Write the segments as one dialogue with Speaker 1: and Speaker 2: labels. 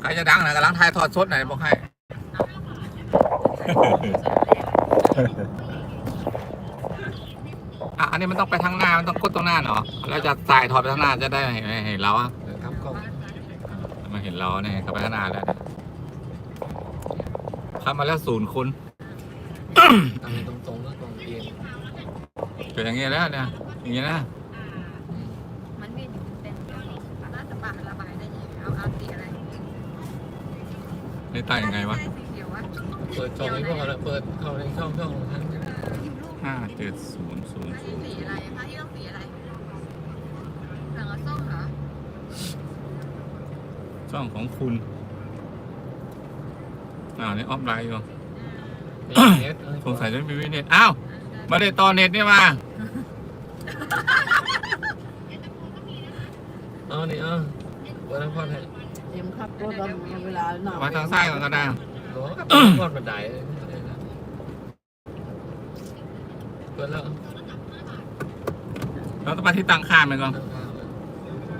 Speaker 1: ใครจะดังนะกำลังถ่ายทอดสดไหนบอกให้อะอันนี้มันต้องไปทางหน้ามันต้องกดตรงหน้าเนาะแล้วจะถ่ายทอดไปทางหน้าจะได้เห็นเราอะ
Speaker 2: เออครับกล้อง
Speaker 1: มาเห็นเราเนี่ยกลับไปทางหน้าแล้วเข้ามาแล้วศูนย์คุณ
Speaker 2: อันนี้ตรงๆก็ตรงเอียง
Speaker 1: เกิดอย่างเงี้ยแล้วเนี่ยอย่างเงี้ยนะ
Speaker 3: ได้
Speaker 1: ตายยังไงวะ
Speaker 3: เปิ
Speaker 2: ดช่องนี้พวกเราเปิดเข้าในช่องช่องของท่าน
Speaker 1: ห้าเจ็ดศูนย์ศูนย์
Speaker 3: สีอะไรพระที่ต้องสีอะไรเหลืองกับส้มเหรอ
Speaker 1: ช่องของคุณอ้าวนี่ออฟไลน์อยู่
Speaker 2: เน็ต
Speaker 1: สงสัยจะไม่มีเน็ตอ้าวมาได้ต่อเน็ตนี่มา
Speaker 2: เอานี่เอาเปิดน้ำพอดให้
Speaker 4: เอ็มขับรถเราเวลาหน่อย
Speaker 1: มาทางซ้ายก่อนก็ได้
Speaker 2: หลวงกับน้ำพอดบันไดเปิดแล้ว
Speaker 1: เราต้องไปที่ตั้งค่ามันก่อน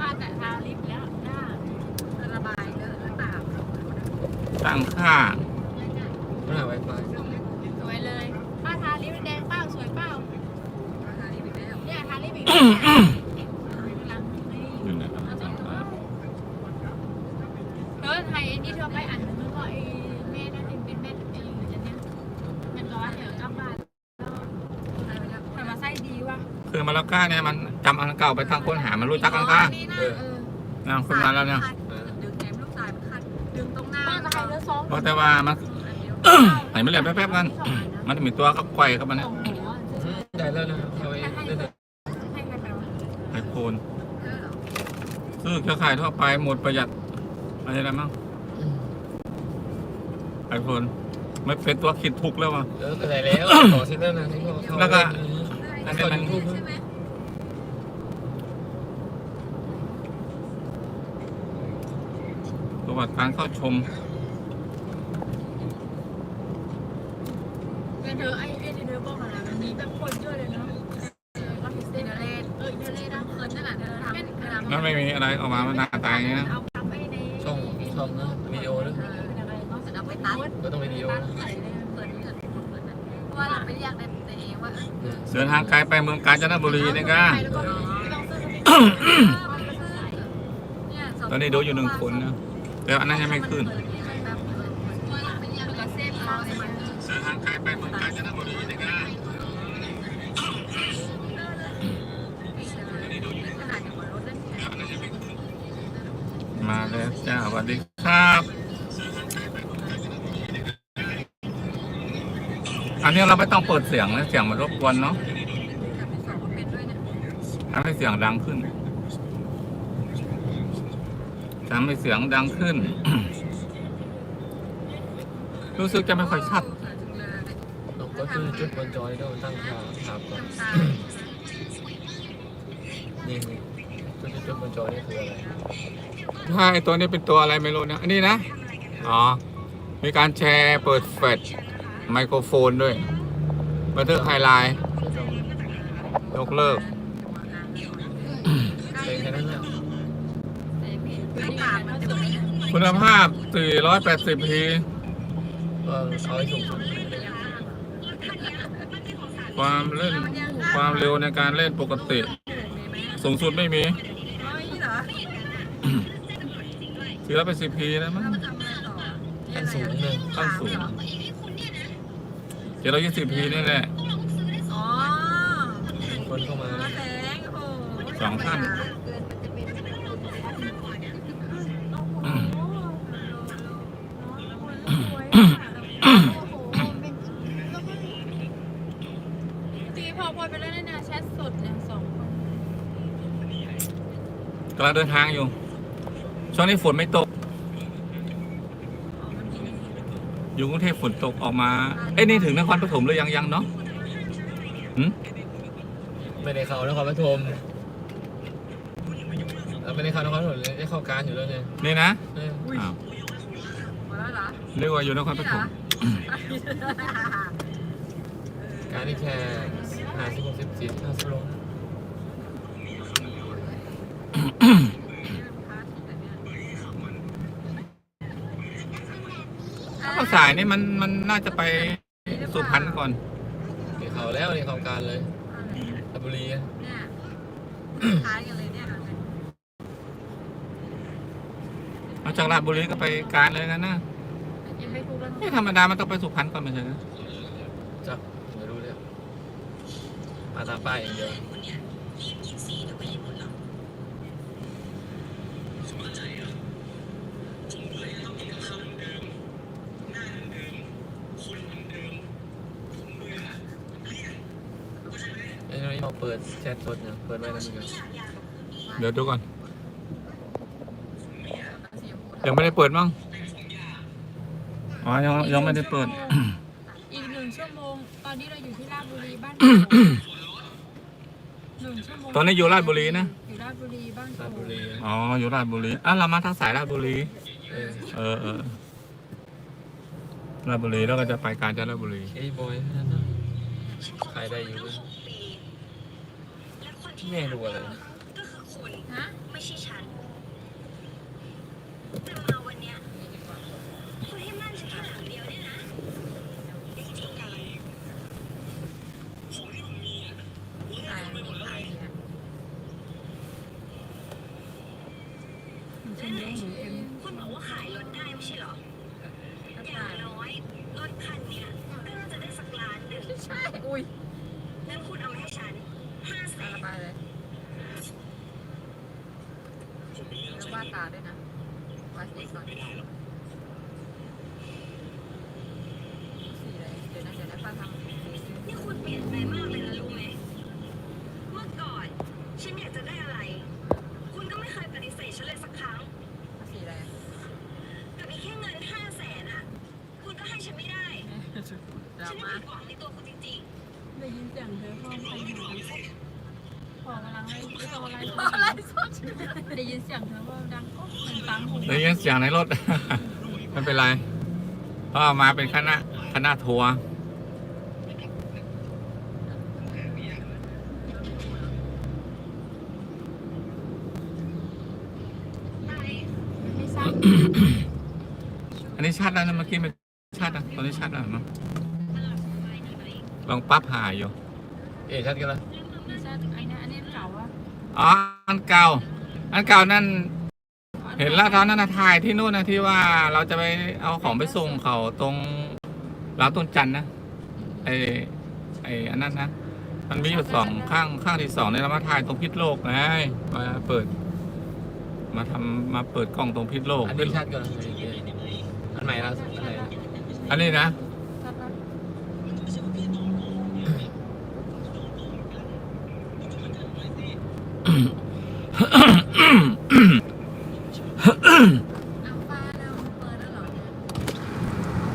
Speaker 3: ป้าแต่ทาลิปแล้วหน้าระบายเยอะหรือเปล่า
Speaker 1: ตั้งค่า
Speaker 2: มันหาไวไฟ
Speaker 3: สวยเลยป้าทาลิปแดงเปล่าสวยเปล่าทาลิปอีกแล้วเนี่ยทาลิปอีก
Speaker 1: อยู่ไหนครับ
Speaker 3: เออไทยอันนี้เธอไปอันนึงแล้วก็ไอ้แม่นั่นเองเป็นแม่ไอ้อันเนี้ยเป็นร้อยเดี๋ยวกลับบ้านแต่มาไส้ดีว่ะ
Speaker 1: คือ มาแล้วก้าเนี่ยมันจำอันเก่าไปทางค้นหามันรู้จักกันก้า
Speaker 3: นี่นะเออ
Speaker 1: นะคุณมาแล้วเนี่ย
Speaker 3: ดึงแหนมลูกสายมันคัดดึงตรงหน้าป้าจะให้เลือซอง
Speaker 1: บอกแต่ว่ามันไหนไม่เหลือแป๊บๆกัน มันจะมีตัวกับไข่กับมันเนี่ย
Speaker 2: ได้แล้วนะเอาเองได้เลย
Speaker 3: ให้กันแล้ว
Speaker 1: ไอโฟนซื้อเครือข่ายทั่วไปหมดประหยัดอะไรนะมั้งไอโฟนไม่เป็นตัวคิดถูกแล้วว่ะ
Speaker 2: เออก็ได้แล้วขอเซ็นแล้วนะที่เขาเข้า
Speaker 1: แล้วก็
Speaker 2: อันนี้มันทูบ
Speaker 3: ใช่ไหม
Speaker 1: ประวัติการเข้าชม
Speaker 3: เป็นเธอไอ้ไอ้เธอบอกอะไรมันมีแบบคนเยอะเลยเนาะก็พิเศษเดเลสเออเดเลสนะเคิร์นนั่นแหละเธอทำเธอทำ
Speaker 1: นั่นไม่มีอะไรออกมามันหน้าตายอย่างนี้นะ
Speaker 3: เอาทำไอ้ใน
Speaker 2: ช่องช่องนะวิดีโอนะ
Speaker 3: เออเป็นอะไรก็จะเอาไปตัด
Speaker 2: ก็ต้องวิดีโอ
Speaker 3: ตัด ว่าเราไม่ได้อยากได้แต่เองว่า
Speaker 2: เนี่ย
Speaker 1: เดินทางไกลไปเมืองกาญจนบุรีนี่ก้าตอนนี้ดูอยู่หนึ่งคนนะแต่อันนั้นยังไม่ขึ้น
Speaker 3: เซฟเราในมัน
Speaker 1: เดินทางไกลไปเมืองกาญจนบุรีนี่ก้ามาแล้วจ้าสวัสดีครับ อันนี้เราไม่ต้องเปิดเสียงนะเสียงมันรบกวนเนาะทำให้เสียงดังขึ้นทำให้เสียงดังขึ้น รู้สึกจะไม่ค่อยชัด
Speaker 2: เราก็คือจุดบนจอยต้องตั้งค่าภาพก่อนนี่นี่จุดจุดบนจอยนี่คืออะไร
Speaker 1: ถ้าไอตัวนี้เป็นตัวอะไรไม่รู้นะ อันนี้นะ อ๋อ มีการแชร์เปิดแฟลช ไมโครโฟนด้วยบันทึกไฮไลท์
Speaker 2: ไม่ต้อง
Speaker 1: ยกเลิก
Speaker 2: เพลงแค่นั้นแหละ
Speaker 1: คุณภาพ 480p
Speaker 2: ก็เอาให้สูงสุด
Speaker 1: ความเล่นความเร็วในการเล่นปกติ สูงสุดไม่มี 480p นะมั้ง
Speaker 2: ขั้นสูงหนึ่ง
Speaker 1: ขั้นสูง 720p นี่แหละ
Speaker 3: อ๋อ
Speaker 2: คนเข้ามา
Speaker 3: แสงโอ้โห
Speaker 1: สองท่าน
Speaker 3: จีพอพอไปแล้วเนี่ยแชทสดเนี่ยสองคน
Speaker 1: กำลังเดินทางอยู่ ช่วงนี้ฝนไม่ตก อยู่กรุงเทพฝนตกออกมา เอ้ยนี่ถึงนครปฐมหรือยังยังเนาะหืม
Speaker 2: ไม่ได้เข้านครปฐมเราไม่ได้เข้านครปฐมเลยได้เข้าการอยู่แล้วเนี่ย
Speaker 1: นี่นะ
Speaker 2: เออ
Speaker 1: อ้าว
Speaker 3: หมดแล้วเหรอ
Speaker 1: เรียกว่าอยู่นครปฐม
Speaker 2: การที่แค่ห้าสิบหกสิบสิบห้าสิบโล
Speaker 1: ข้าว สายนี่มันมันน่าจะไปสุพรรณก่อน
Speaker 2: นี่เขาแล้วนี่ของการเลยลพบุรีอะ
Speaker 3: เนี่ยคล้ายกันเลยเนี่ย
Speaker 1: เอาจากราชบุรีก็ไปการเลยกันนะ
Speaker 3: ยังไม่ถูกแล้ว
Speaker 1: นี่ธรรมดามันต้องไปสุพรรณก่อนไม่ใช่เหรอ
Speaker 2: จับไม่รู้เลยมาตามป้ายอย่างเดียว ไอ้ตรงนี้มา เปิดแชทสดเนี่ยเปิดไว้แล้วมึงกัน
Speaker 1: เดี๋ยวดูก่อน ยังไม่ได้เปิดมั้งอ๋อยังยังไม่ได้เปิด
Speaker 3: อีกหนึ่งชั่วโมง ตอนนี้เราอยู่ที่ราชบุรีบ้านหนึ่งชั่วโมง
Speaker 1: ตอนนี้อยู่ราชบุรีนะ
Speaker 3: อยู่ราชบุรีบ้าน
Speaker 2: ราชบุรีอะ
Speaker 1: อ๋อ อยู่ราชบุรี อะเรามาทางสายราชบุรี
Speaker 2: เออ
Speaker 1: เออเออราชบุรีแล้วก็จะไปกาญจนบุรี
Speaker 2: เคบอยนั่นนะขายได้อยู่เว้ย เม่รู้อะไร
Speaker 5: ก็คือคุณ
Speaker 3: ฮะ
Speaker 5: ไม่ใช่ฉันแต่มาวันเนี้ยคุณให้มั่นฉันแค่หลังเดียวเนี่ยนะจริงๆอะ
Speaker 3: ขายไม่ขายเนี่ยฉันเลี้ยงหมูเอ็ม
Speaker 5: คุณบอกว่าขายรถได้ไม่ใช่เหรอ
Speaker 3: ก็
Speaker 5: อย่า
Speaker 3: ตาง ย
Speaker 5: น้อยรถคันเนี้ยก็น่าจะได้สักล้านหนึ่ง
Speaker 3: ใช่ อุ้ย
Speaker 5: งั้นคุณเอามาให้ฉันห้าแส
Speaker 3: ตาน ระบายเลยแล้ววาตาด้วยนะวัดสีก่อนสี ได้ยินเสี
Speaker 5: ยงเธ
Speaker 3: อว่าดังก็เหมือนฟังหู
Speaker 1: ได้ยินเสียงในรถ ไม่เป็นไรเพราะว่ามาเป็นคณะคณะทัวร์
Speaker 5: ๆได้
Speaker 3: ไม่ทราบ
Speaker 1: อันนี้ชัดแล้วนะเมื่อกี้ไม่ชัดนะตอนนี้ชัดแล้วมั้ง
Speaker 5: ตลอดสบายดีไหม
Speaker 1: ลองปรับหาอยู่
Speaker 2: เอ๊ะชัดกันละ
Speaker 3: ไม่ทราบไอ้นี่อันนี้เก่าอะ
Speaker 1: อ๋อ อันเก่า อันเก่านั่น เห็นแล้วตอนนั้นนะถ่ายที่นู่นนะที่ว่าเราจะไปเอาของไปส่งเขาตรงร้านต้นจันทร์นะไอไออันนั้นนะมันมีอยู่สองข้างข้างที่สองเนี่ยเรามาถ่ายตรงพิษโลกไงมาเปิด มาทำมาเปิดกล้องตรงพิษโลก
Speaker 2: อันนี้ชัดกันอันใหม่ล่าสุดอันไหน
Speaker 1: อันนี้นะ
Speaker 3: ชัดปะ เอาปลาเราเปิดแล้วเหรอเนี่ย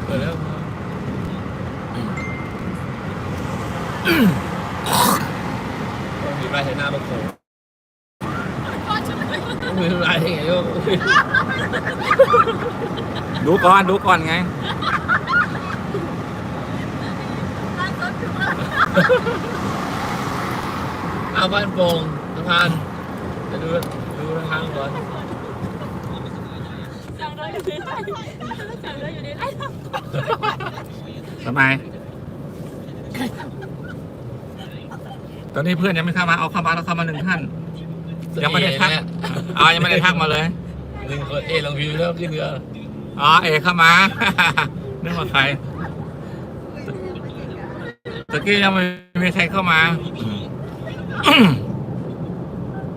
Speaker 2: เปิดแล้วมีปลายใช้หน้าบักโขง
Speaker 3: พ่อช่วยเลย
Speaker 2: มีปลายยังไงโยก
Speaker 1: ดูก่อนดูก่อนไง
Speaker 2: เอาบ้านโป่งสะพานจะดูดูทางก่อน
Speaker 3: สั่งเลยอยู่ในไร่สั่งเลยอยู่ในไร่
Speaker 1: ทำไม ตอนนี้เพื่อนยังไม่เข้ามา เอาเข้ามาแล้วเข้ามาหนึ่งท่าน ยังไม่ได้ทักอ๋อยังไม่ได้ทักมาเลย
Speaker 2: หนึ่งคนเอะลองวิวแล้วขึ้นเรือ
Speaker 1: อ๋อเอเข้ามา นึกว่าใครตะกี้ยังไม่มีใครเข้ามา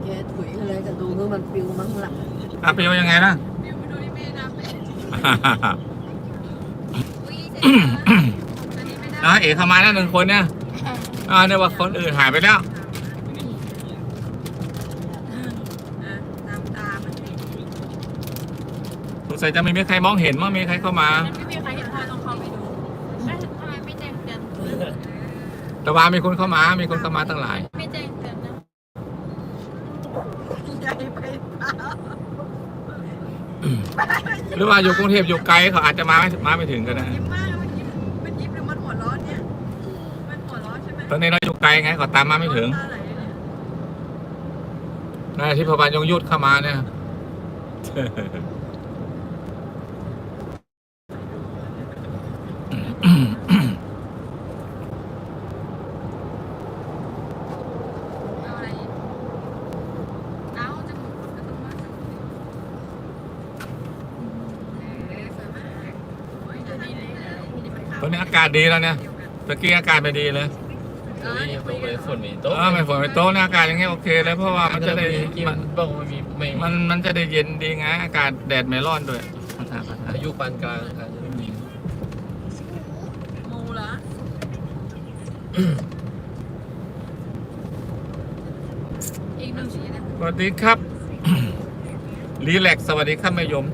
Speaker 4: แกถุยอะไรก็ดูเพื่อมันปิวมั้งละ
Speaker 1: อะไปยังไงล่ะ
Speaker 3: นนี้ไม่ได้
Speaker 1: น้าเอเข้ามาแล้วหนึ่งคนเนี่ยอ่าเนี่ยว่าคนอื่นหายไปแล้ว
Speaker 3: ตามตามันสิ
Speaker 1: สงสัยจะไม่มีใครมองเห็นว่ามีใครเข้ามา
Speaker 3: ไม่มีใครเห็นพาลองเข้าไปดูไม่ทำไมไม่แจ้งเตือน
Speaker 1: แต่ว่ามีคนเข้ามา มีคนเข้ามาตั้งหลาย
Speaker 3: ไม่แจ้งเตือนนะ
Speaker 4: ใหญ่ไปเปล่า
Speaker 1: หรือว่าอยู่กรุงเทพอยู่ไกลเขาอาจจะมาไม่มาไม่ถึงก็ได้
Speaker 3: ยิ้มมากมันยิ้มมันยิ้มหรือมันหัวร้อนเนี่ยมันหัวร้อนใช่ไหม
Speaker 1: ตอนนี้เราอยู่ไกลไงเขาตามมาไม่ถึง
Speaker 3: ตาไหลเลยเนี่ย
Speaker 1: นั่นแหละที่พระบาทยงยุทธเข้ามาเนี่ย
Speaker 3: เอาอะไรอีกเอาจมูกก็ต้องมาจมูกเออสวยมากโอ้ยดูดีเลยนี่มัน
Speaker 1: ตอนนี้อากาศดีแล้วเนี่ยตะกี้อากาศไม่ดีเลย
Speaker 3: เออ
Speaker 2: นี่
Speaker 3: นี่
Speaker 2: ต
Speaker 3: คุ
Speaker 2: ก
Speaker 3: ย
Speaker 2: ไป
Speaker 3: กัน
Speaker 2: ฝนมีโต๊ะ
Speaker 1: เออไม่ฝนไม่โต๊ะเนี่ยอากาศอย่างเงี้ยโอเคเลยเพราะว่ามันจะได้
Speaker 2: กิน
Speaker 1: มัน
Speaker 2: บอกว่ามีไม่
Speaker 1: มันมันจะได้เย็นดีไงอากาศแดดไม่ร้อนด้วยประธานประธาน
Speaker 2: อายุปานกลางอาจจะไม่มี
Speaker 3: มูเหรออีกหนึ่งสีนะ
Speaker 1: สวัสดีครับรีแลกซ์สวัสดีครับแม่ยม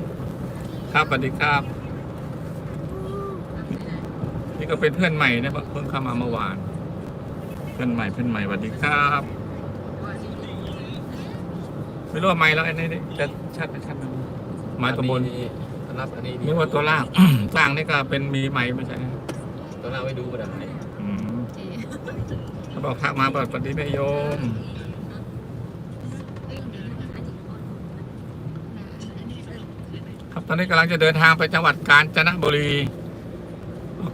Speaker 1: ครับสวัสดีครับ นี่ก็เป็นเพื่อนใหม่นะเพิ่งเข้ามาเมื่อวาน เพื่อนใหม่เพื่อนใหม่สวัสดีครับ ไม่รู้ว่าไม่แล้วไอ้นี่จะชัดไม่ชัดมันไม้ตัวบน
Speaker 2: อันรับอันนี้
Speaker 1: นี่ว่าตัวล่างล่างนี่ก็เป็นมีไม้ไม่ใช่
Speaker 2: ตัวล่างไว้ดูก็ได้
Speaker 1: อืมเขาบอกทักมาบอกสวัสดีแม่โยมครับตอนนี้กำลังจะเดินทางไปจังหวัดกาญจนบุรีออก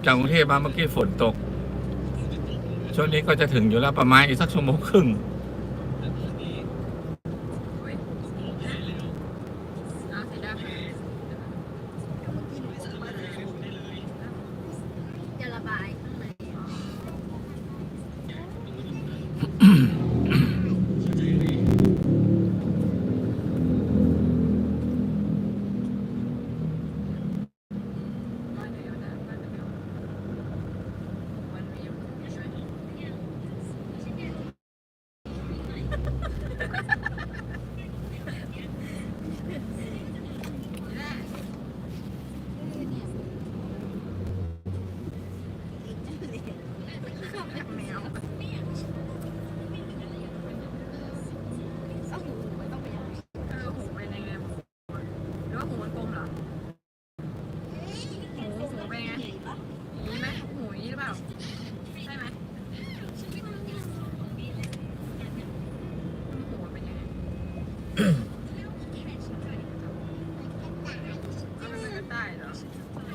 Speaker 1: จากกรุงเทพมาเมื่อกี้ฝนตก ช่วงนี้ก็จะถึงอยู่แล้วประมาณอีกสักชั่วโมงครึ่ง
Speaker 3: เอาสีดำ
Speaker 4: จะระบายข้างใน
Speaker 3: เออหูเป็นยังไงหรือว่าหูมันกลมเหรอหูหูเป็นไงอย่างนี้ไหมหูอย่างนี้หรือเปล่า ใช่ไหมหูมันเป็นยังไงเอามันเป็นกระต่ายเหรอ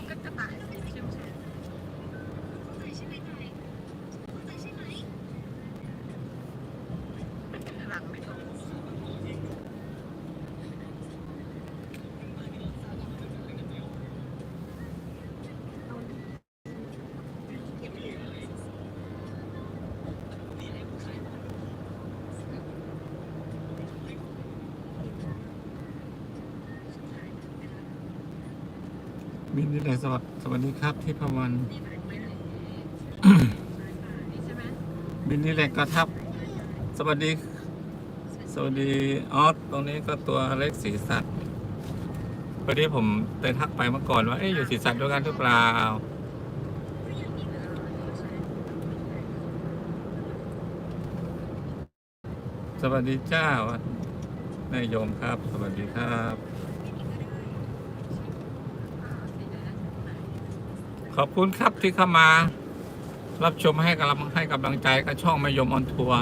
Speaker 3: ก็กระต่ายใช่ไหมหลังไม่ตรง
Speaker 1: มินนี่เลยสวัสดีสวัสดีครับที่พวัน
Speaker 3: นี่ใช่ไหม
Speaker 1: มินนี่แหละกระทับ สวัสดี สวัสดีออสตรงนี้ก็ตัวเล็กสีสัตว์พอดีผมได้ทักไปเมื่อก่อนว่าเอ๊ะอยู่สีสัตว์ด้วยกันหรือเปล่าสวัสดีเจ้า นายโยมครับ สวัสดีครับ ขอบคุณครับที่เข้ามา รับชมให้กำลังให้กำลังใจกับช่องมายมออนทัวร์